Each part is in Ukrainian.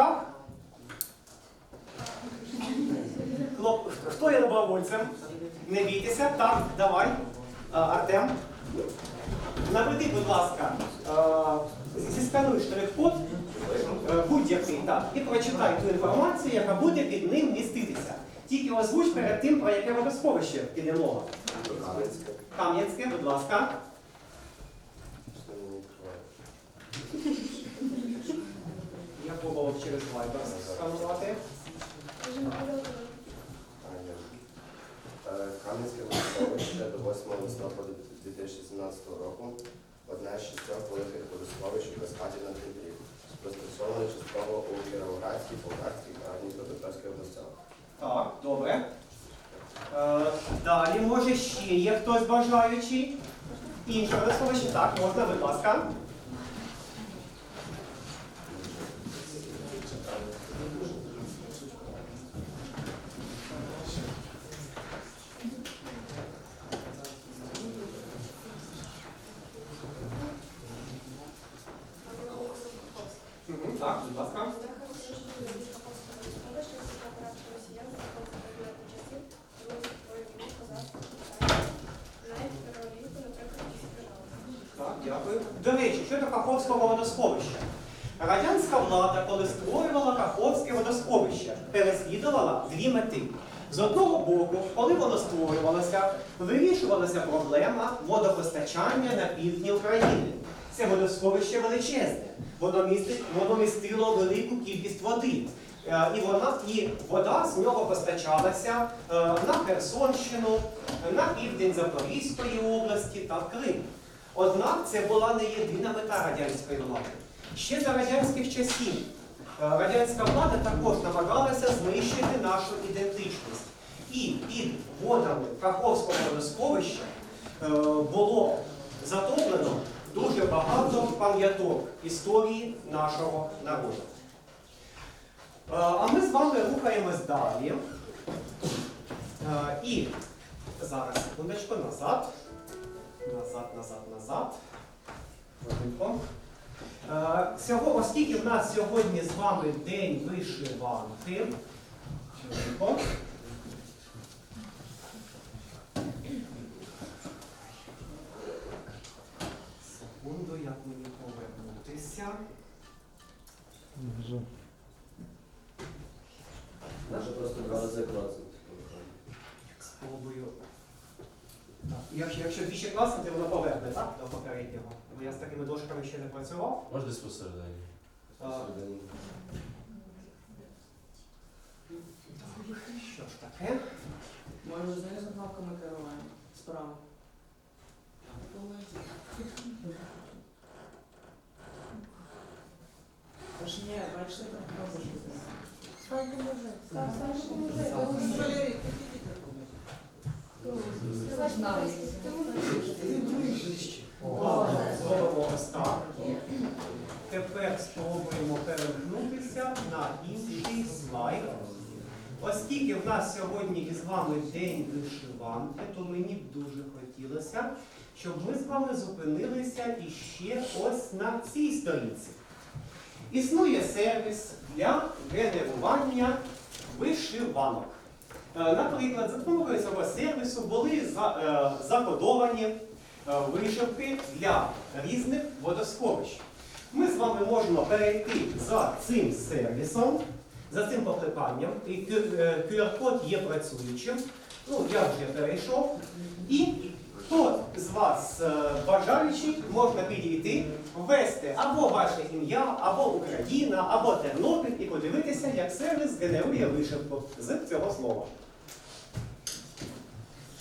руках? Хлоп, хто є добровольцем? Не бійтеся. Так, давай. Артем. Наведи, будь ласка, е, зіскануй штрих-код е, будь-який так, і прочитай ту інформацію, яка буде під ним міститися. Тільки озвуч перед тим, про яке водосховище піде мова. Кам'янське, будь ласка. Що не відкриває. Пробував через Viber сканувати. Е, Кам'янське водосховище до 8 листопада 2017 року. Одне з шістьох великих водосховищ у Каскаді на Дніпрі. Розташоване частково у Кіровоградській, Полтавській та Дніпропетровській областях. Так, добре. Е, далі, може, ще є хтось бажаючий? Інше водосховище? Так, можна, будь ласка. Мгм, Так, будь ласка. Так, дякую. До речі, щодо Каховського водосховища. Радянська влада, коли створювала Каховське водосховище, переслідувала дві мети. З одного боку, коли воно створювалося, вирішувалася проблема водопостачання на півдні України. Це водосховище величезне. Воно містить, воно містило велику кількість води. Е, І вона і вода з нього постачалася е, на Херсонщину, на південь Запорізької області та в Крим. Однак це була не єдина мета радянської влади. Ще за радянських часів е, радянська влада також намагалася знищити нашу ідентичність. І під водами Каховського водосховища е, було затоплено дуже багато пам'яток історії нашого народу. Е, А ми з вами рухаємось далі. І зараз секундочку назад. Назад, назад, назад. Е, оскільки в нас сьогодні з вами день вишиванки. Секунду, як мені повернутися. Може просто два рази клацнути. Спробую. Так, Якщо, якщо двічі класнути, воно поверне, так? До попереднього. Бо я з такими дошками ще не працював. Може десь посередині. Що ж таке? Може, знизу кнопками керування. Справа. Тож ні, бачите, там кнопочки. О, Зробимо ось так. Тепер спробуємо перемкнутися на інший слайд. Оскільки в нас сьогодні із вами день вишиванки, то мені б дуже хотілося, щоб ми з вами зупинилися іще ось на цій сторінці. Існує сервіс для генерування вишиванок. Е, Наприклад, за допомогою цього сервісу були е, закодовані е, вишивки для різних водосховищ. Ми з вами можемо перейти за цим сервісом, за цим покликанням, і QR-код є працюючим. Ну, я вже перейшов. І хто з вас бажаючий можна підійти, ввести або ваше ім'я, або Україна, або Тернопіль і подивитися, як сервіс генерує вишивку з цього слова.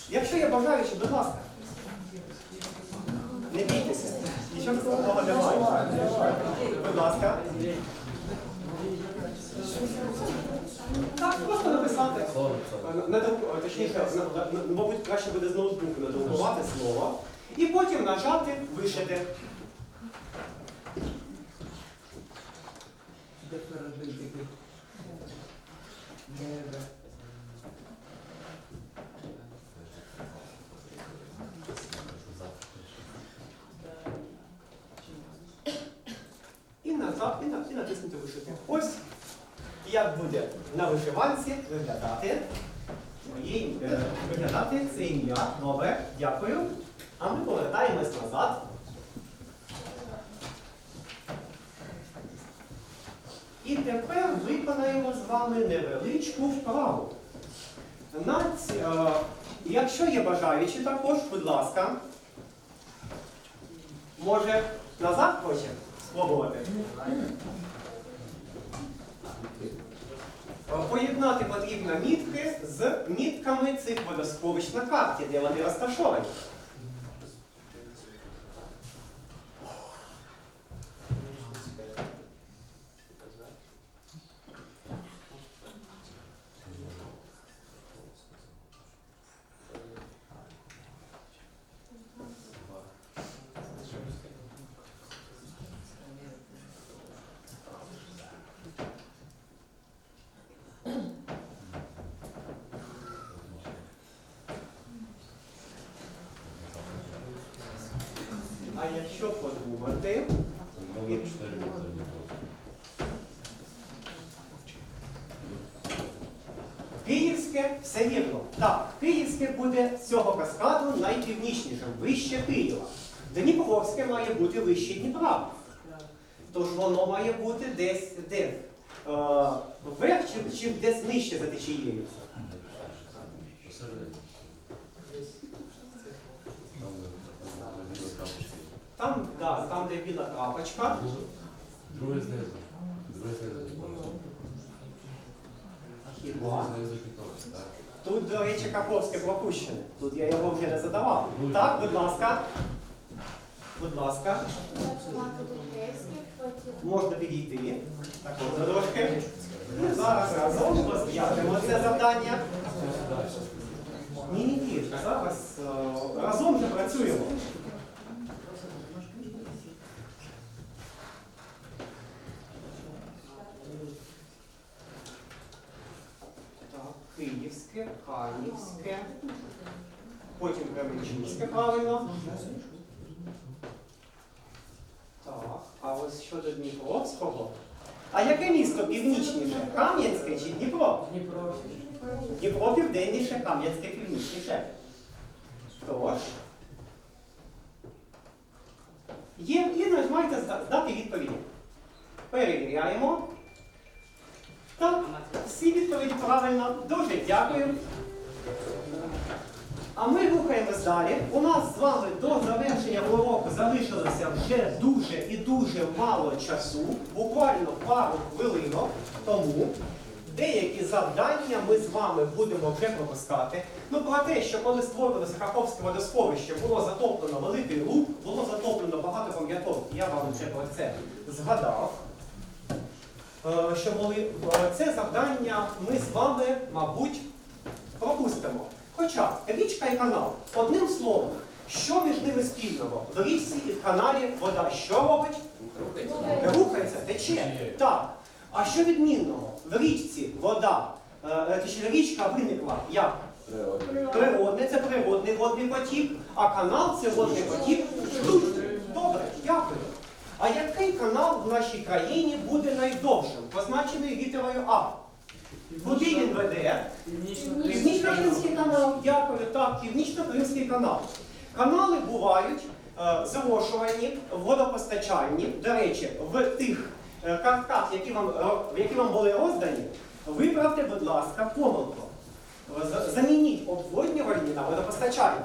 Якщо є бажаючі, будь ласка. Не бійтеся. Нічого такого немає. Будь ласка. Так, просто написати. Точніше, на- мабуть, краще буде з ноутбуку надрукувати слово. І потім нажати вишити. Де перебити? Де, де? І назад, і, на, і натиснути вишити. Ось як буде на вишиванці виглядати. Моє е, виглядати це ім'я. Добре, дякую. А ми повертаємось назад. І тепер виконаємо з вами невеличку вправу. На ці- е, якщо є бажаючі також, будь ласка, може назад хоче спробувати? Е, Поєднати потрібно мітки з мітками цих водосховищ на карті, де вони розташовані. А якщо подумати, Київське все вірно. Так, Київське буде з цього каскаду найпівнічнішим, вище Києва. Дніпровське має бути вище Дніпра. Тож воно має бути десь де? Е, вверх чи, чи десь нижче за течією? Там, да, там, де біла крапочка. Друге знизу. Друге знизу. Хіба? Тут, до речі, Каховське пропущене. Тут я його вже не задавав. Так, будь ласка. Будь ласка, можна підійти. Так, от трошки. Зараз разом розв'яжемо це завдання. Ні, ні, ні. Зараз е, разом вже працюємо. Так, Київське, Канівське, потім Кременчуцьке, правильно. Так, а ось щодо Дніпровського. А яке місто північніше? Кам'янське чи Дніпро? Дніпро. Дніпро південніше, Кам'янське північніше. Тож. Є, і зда- здати відповіді. Перевіряємо. Так, всі відповіді правильно. Дуже дякую. А ми рухаємось далі. У нас з вами до завершення уроку залишилося вже дуже і дуже мало часу, буквально пару хвилинок. Тому деякі завдання ми з вами будемо вже пропускати. Ну про те, що коли створилося Каховське водосховище, було затоплено великий луг, було затоплено багато пам'яток. Я вам вже про це згадав. Е, Що були е, це завдання ми з вами, мабуть, пропустимо. Хоча річка і канал, одним словом, що між ними спільного? В річці і в каналі вода що робить? Рухається, тече. Так. А що відмінного? В річці вода, е, точніше, річка виникла як? Природне, це природний водний потік, а канал це водний потік штучний. Добре, дякую. А який канал в нашій країні буде найдовшим, позначений літерою А? Куди він веде? Північно-Кримський канал. Дякую, так, Північно-Кримський канал. Канали бувають е, зрошувані в водопостачанні. До речі, в тих е, картках, які вам, ро- які вам були роздані, виправте, будь ласка, помилку. Замініть обводнювальні на водопостачальні.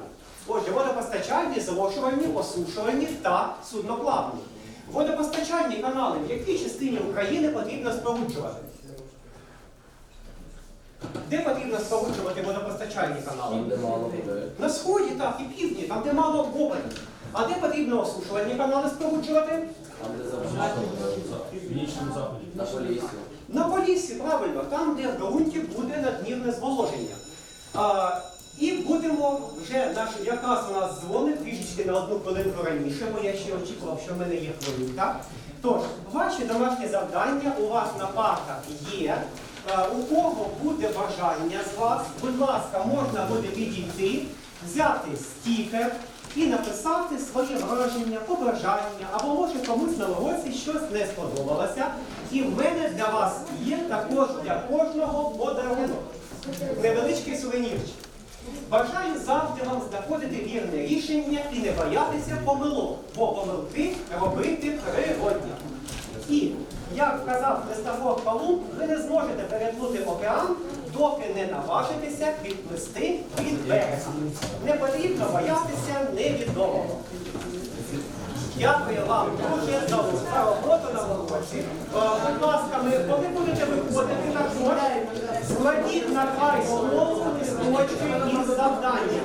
Отже, водопостачальні, зрошувальні, осушувальні та судноплавні. Водопостачальні канали в якій частині України потрібно споруджувати? Де потрібно споруджувати водопостачальні канали? На сході, так, і півдні, там, де мало обговорень. А де потрібно осушувальні канали споруджувати? Там, де. В заході. На полісі. На полісі, правильно, там, де в ґрунті буде надмірне зволоження. А, і будемо вже наш, якраз у нас дзвоник трішечки на одну хвилинку раніше, бо я ще очікував, що в мене є хвилинка. Тож, ваші домашні завдання у вас на партах є. Е, У кого буде бажання з вас, будь ласка, можна буде підійти, взяти стікер і написати своє враження, побажання, або може комусь на уроці щось не сподобалося. І в мене для вас є також для кожного подарунок. Невеличкий сувенірчик. Бажаю завжди вам знаходити вірне рішення і не боятися помилок, бо помилки робити природні. І, як казав Христофор Колумб, ви не зможете перетнути океан, доки не наважитеся відплисти від берега. Не потрібно боятися невідомого. Дякую вам дуже за роботу на молодці. Е, будь ласка, ми коли будете виходити на кошт, складіть на край слово листочки і завдання.